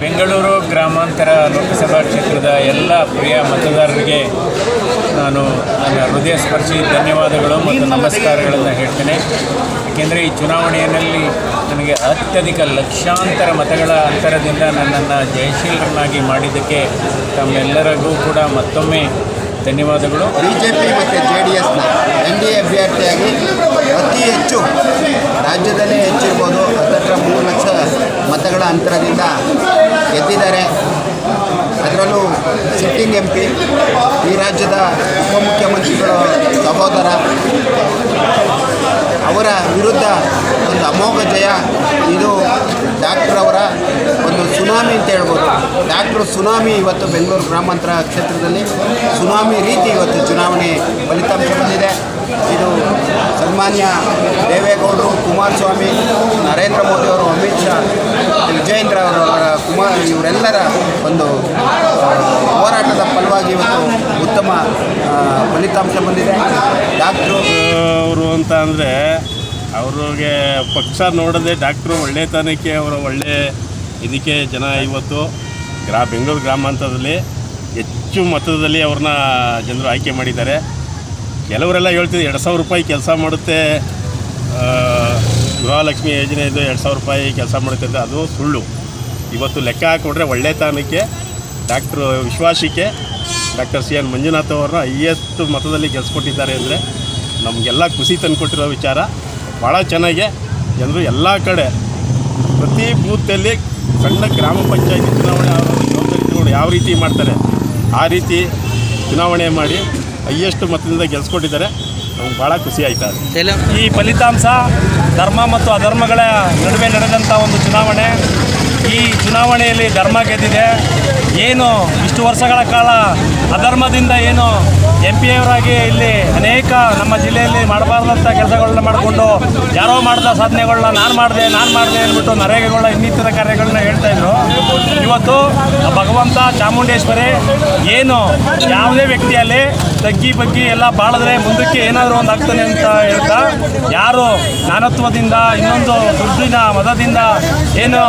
ಬೆಂಗಳೂರು ಗ್ರಾಮಾಂತರ ಲೋಕಸಭಾ ಕ್ಷೇತ್ರದ ಎಲ್ಲ ಪ್ರಿಯ ಮತದಾರರಿಗೆ ನಾನು ನನ್ನ ಹೃದಯ ಸ್ಪರ್ಶಿ ಧನ್ಯವಾದಗಳು ಮತ್ತು ನಮಸ್ಕಾರಗಳನ್ನು ಹೇಳ್ತೇನೆ. ಏಕೆಂದರೆ ಈ ಚುನಾವಣೆಯಲ್ಲಿ ನನಗೆ ಅತ್ಯಧಿಕ ಲಕ್ಷಾಂತರ ಮತಗಳ ಅಂತರದಿಂದ ನನ್ನನ್ನು ಜಯಶೀಲರನ್ನಾಗಿ ಮಾಡಿದ್ದಕ್ಕೆ ತಮ್ಮೆಲ್ಲರಿಗೂ ಕೂಡ ಮತ್ತೊಮ್ಮೆ ಧನ್ಯವಾದಗಳು. ಬಿಜೆಪಿ ಮತ್ತು ಜೆ ಡಿ ಎಸ್ನ ಎನ್ ಡಿ ಎ ಅಭ್ಯರ್ಥಿಯಾಗಿ ಅತಿ ಹೆಚ್ಚು ರಾಜ್ಯದಲ್ಲೇ ಹೆಚ್ಚಿರ್ಬೋದು. ಹತ್ತತ್ರ ಮೂರು ಲಕ್ಷ ಮತಗಳ ಅಂತರದಿಂದ ಗೆದ್ದಿದ್ದಾರೆ. ಅದರಲ್ಲೂ ಸಿಟ್ಟಿಂಗ್ ಎಂ ಪಿ, ಈ ರಾಜ್ಯದ ಉಪಮುಖ್ಯಮಂತ್ರಿಗಳ ಸಹೋದರ, ಅವರ ವಿರುದ್ಧ ಒಂದು ಅಮೋಘ ಜಯ. ಇದು ಡಾಕ್ಟರ್ ಅವರ ಒಂದು ಸುನಾಮಿ ಅಂತ ಹೇಳ್ಬೋದು. ಡಾಕ್ಟ್ರು ಸುನಾಮಿ ಇವತ್ತು ಬೆಂಗಳೂರು ಗ್ರಾಮಾಂತರ ಕ್ಷೇತ್ರದಲ್ಲಿ ಸುನಾಮಿ ರೀತಿ ಇವತ್ತು ಚುನಾವಣೆ ಫಲಿತಾಂಶ ಬಂದಿದೆ ಸನ್ಮಾನ್ಯ ದೇವೇಗೌಡರು, ಕುಮಾರಸ್ವಾಮಿ, ನರೇಂದ್ರ ಮೋದಿ ಅವರು, ಅಮಿತ್ ಶಾ ವಿಜಯೇಂದ್ರ ಅವರು ಅವರ ಕುಮಾರ್, ಇವರೆಲ್ಲರ ಒಂದು ಹೋರಾಟದ ಫಲವಾಗಿ ಇವತ್ತು ಉತ್ತಮ ಫಲಿತಾಂಶ ಬಂದಿದೆ. ಡಾಕ್ಟ್ರು ಅವರು ಅಂತ ಅಂದರೆ ಅವ್ರಿಗೆ ಪಕ್ಷ ನೋಡದೆ ಡಾಕ್ಟ್ರು ಒಳ್ಳೆತನಕ್ಕೆ ಅವರ ಒಳ್ಳೆ ಇದಕ್ಕೆ ಜನ ಇವತ್ತು ಗ್ರಾ ಬೆಂಗಳೂರು ಗ್ರಾಮಾಂತರದಲ್ಲಿ ಹೆಚ್ಚು ಮತದಲ್ಲಿ ಅವ್ರನ್ನ ಜನರು ಆಯ್ಕೆ ಮಾಡಿದ್ದಾರೆ. ಕೆಲವರೆಲ್ಲ ಹೇಳ್ತಿದ್ರು, ಎರಡು ಸಾವಿರ ರೂಪಾಯಿ ಕೆಲಸ ಮಾಡುತ್ತೆ ಗೃಹಲಕ್ಷ್ಮಿ ಯೋಜನೆ ಇದು ಎರಡು ಸಾವಿರ ರೂಪಾಯಿ ಕೆಲಸ ಮಾಡುತ್ತೆ ಅಂತ ಅದು ಸುಳ್ಳು. ಇವತ್ತು ಲೆಕ್ಕ ಹಾಕ್ಕೊಂಡ್ರೆ ಒಳ್ಳೆತನಕ್ಕೆ ಡಾಕ್ಟ್ರು ವಿಶ್ವಾಸಕ್ಕೆ ಡಾಕ್ಟರ್ ಸಿ ಎನ್ ಮಂಜುನಾಥ್ ಅವರನ್ನ ಐವತ್ತು ಮತದಲ್ಲಿ ಗೆಲ್ಸ್ಕೊಟ್ಟಿದ್ದಾರೆ ಅಂದರೆ ನಮಗೆಲ್ಲ ಖುಷಿ ತಂದುಕೊಟ್ಟಿರೋ ವಿಚಾರ. ಭಾಳ ಚೆನ್ನಾಗಿ ಜನರು ಎಲ್ಲ ಕಡೆ, ಪ್ರತಿ ಬೂತಲ್ಲಿ ಸಣ್ಣ ಗ್ರಾಮ ಪಂಚಾಯತಿ ಚುನಾವಣೆ ಯಾವ ರೀತಿ ಮಾಡ್ತಾರೆ. ಆ ರೀತಿ ಚುನಾವಣೆ ಮಾಡಿ ಹೈಯೆಸ್ಟ್ ಮತದಿಂದ ಗೆಲ್ಸ್ಕೊಟ್ಟಿದ್ದಾರೆ ನಮ್ಗೆ ಭಾಳ ಖುಷಿ ಆಯ್ತಾ ಈ ಫಲಿತಾಂಶ ಧರ್ಮ ಮತ್ತು ಅಧರ್ಮಗಳ ನಡುವೆ ನಡೆದಂಥ ಒಂದು ಚುನಾವಣೆ ಈ ಚುನಾವಣೆಯಲ್ಲಿ ಧರ್ಮ ಗೆದ್ದಿದೆ. ಏನು ಇಷ್ಟು ವರ್ಷಗಳ ಕಾಲ ಅಧರ್ಮದಿಂದ ಏನು ಎಂ ಪಿ ಅವರಾಗಿ ಇಲ್ಲಿ ಅನೇಕ ನಮ್ಮ ಜಿಲ್ಲೆಯಲ್ಲಿ ಮಾಡಬಾರ್ದಂಥ ಕೆಲಸಗಳನ್ನ ಮಾಡಿಕೊಂಡು ಯಾರೋ ಮಾಡಿದ ಸಾಧನೆಗಳನ್ನ ನಾನು ಮಾಡಿದೆ ನಾನು ಮಾಡಿದೆ ಅಂದ್ಬಿಟ್ಟು ನರೇಗಾಗಳ ಇನ್ನಿತರ ಕಾರ್ಯಗಳನ್ನ ಹೇಳ್ತಾ ಇದ್ರು. ಇವತ್ತು ಭಗವಂತ ಚಾಮುಂಡೇಶ್ವರಿ ಏನು ಯಾವುದೇ ವ್ಯಕ್ತಿಯಲ್ಲಿ ತಗ್ಗಿ ಬಗ್ಗಿ ಎಲ್ಲ ಬಾಳಿದ್ರೆ ಮುಂದಕ್ಕೆ ಏನಾದರೂ ಒಂದು ಆಗ್ತಾನೆ ಅಂತ ಹೇಳ್ತಾ, ಯಾರು ನಾನತ್ವದಿಂದ ಇನ್ನೊಂದು ದುಡ್ಡಿನ ಮದದಿಂದ ಏನು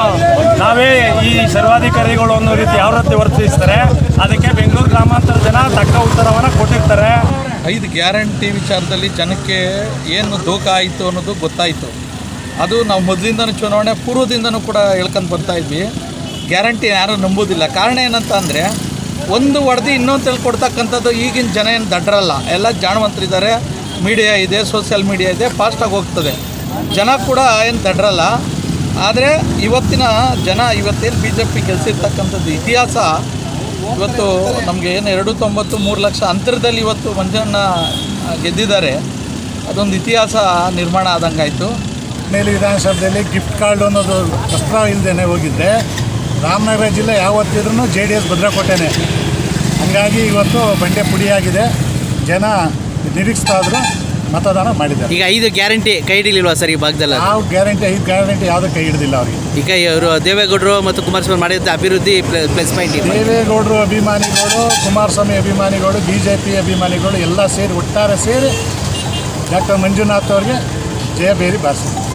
ನಾವೇ ಈ ಸರ್ವಾಧಿಕಾರಿಗಳು ಅನ್ನೋ ರೀತಿ ಯಾವ ರೀತಿ ವರ್ತಿಸ್ತಾರೆ. ಅದಕ್ಕೆ ಬೆಂಗಳೂರು ಗ್ರಾಮಾಂತರ ಜನ ತಕ್ಕ ಉತ್ತರವನ್ನು ಕೊಟ್ಟಿರ್ತಾರೆ. ಐದು ಗ್ಯಾರಂಟಿ ವಿಚಾರದಲ್ಲಿ ಜನಕ್ಕೆ ಏನು ದೋಖ ಆಯಿತು ಅನ್ನೋದು ಗೊತ್ತಾಯಿತು. ಅದು ನಾವು ಮೊದಲಿಂದನೂ ಚುನಾವಣೆ ಪೂರ್ವದಿಂದನೂ ಕೂಡ ಹೇಳ್ಕೊಂಡು ಬರ್ತಾ ಇದ್ವಿ. ಗ್ಯಾರಂಟಿ ಯಾರೂ ನಂಬೋದಿಲ್ಲ. ಕಾರಣ ಏನಂತ ಅಂದರೆ, ಒಂದು ವರದಿ ಇನ್ನೊಂದು ತಿಳ್ಕೊಡ್ತಕ್ಕಂಥದ್ದು ಈಗಿನ ಜನ ಏನು ದಡ್ರಲ್ಲ. ಎಲ್ಲ ಜಾಣವಂತರಿದ್ದಾರೆ. ಮೀಡಿಯಾ ಇದೆ, ಸೋಷಿಯಲ್ ಮೀಡಿಯಾ ಇದೆ ಫಾಸ್ಟಾಗಿ ಹೋಗ್ತದೆ. ಜನ ಕೂಡ ಏನು ದಡ್ರಲ್ಲ. ಆದರೆ ಇವತ್ತಿನ ಜನ ಇವತ್ತೇನು ಬಿ ಜೆ ಪಿ ಗೆಲ್ಸಿರ್ತಕ್ಕಂಥದ್ದು ಇತಿಹಾಸ ಇವತ್ತು ನಮಗೆ ಏನು ಎರಡು ತೊಂಬತ್ತು ಮೂರು ಲಕ್ಷ ಅಂತರದಲ್ಲಿ ಇವತ್ತು ಮಂಜಣ್ಣ ಗೆದ್ದಿದ್ದಾರೆ. ಅದೊಂದು ಇತಿಹಾಸ ನಿರ್ಮಾಣ ಆದಂಗಾಯಿತು. ಮೇಲೆ ವಿಧಾನಸಭೆಯಲ್ಲಿ ಗಿಫ್ಟ್ ಕಾರ್ಡ್ ಅನ್ನೋದು ಅಸ್ತ್ರ ಇಲ್ಲದೇ ಹೋಗಿದ್ದೆ. ರಾಮನಗರ ಜಿಲ್ಲೆ ಯಾವತ್ತಿದ್ರೂ ಜೆ ಡಿ ಎಸ್ ಭದ್ರಕೋಟೆನೆ. ಹಂಗಾಗಿ ಇವತ್ತು ಬಂಡೆ ಪುಡಿಯಾಗಿದೆ ಜನ ನಿರೀಕ್ಷಿಸ್ತಾ ಇದ್ರು. ಮತದಾನ ಮಾಡಿದ್ದಾರೆ. ಈಗ ಐದು ಗ್ಯಾರಂಟಿ ಕೈ ಹಿಡಿಲಿಲ್ವಾ ಸರ್ ಈ ಭಾಗದಲ್ಲಿ? ನಾವು ಗ್ಯಾರಂಟಿ ಐದು ಗ್ಯಾರಂಟಿ ಯಾವುದೂ ಕೈ ಹಿಡಿದಿಲ್ಲ ಅವರಿಗೆ. ಈಗ ಇವರು ದೇವೇಗೌಡರು ಮತ್ತು ಕುಮಾರಸ್ವಾಮಿ ಮಾಡಿದ ಅಭಿವೃದ್ಧಿ ಪ್ಲಸ್ ಪಾಯಿಂಟ್ ಇದೆ. ದೇವೇಗೌಡರು ಅಭಿಮಾನಿಗಳು ಕುಮಾರಸ್ವಾಮಿ ಅಭಿಮಾನಿಗಳು ಬಿ ಜೆ ಪಿ ಅಭಿಮಾನಿಗಳು ಎಲ್ಲ ಸೇರಿ ಒಟ್ಟಾರೆ ಸೇರಿ ಡಾಕ್ಟರ್ ಮಂಜುನಾಥ್ ಅವ್ರಿಗೆ ಜಯ ಬೇರಿ ಬಾರಿಸಿದ್ರು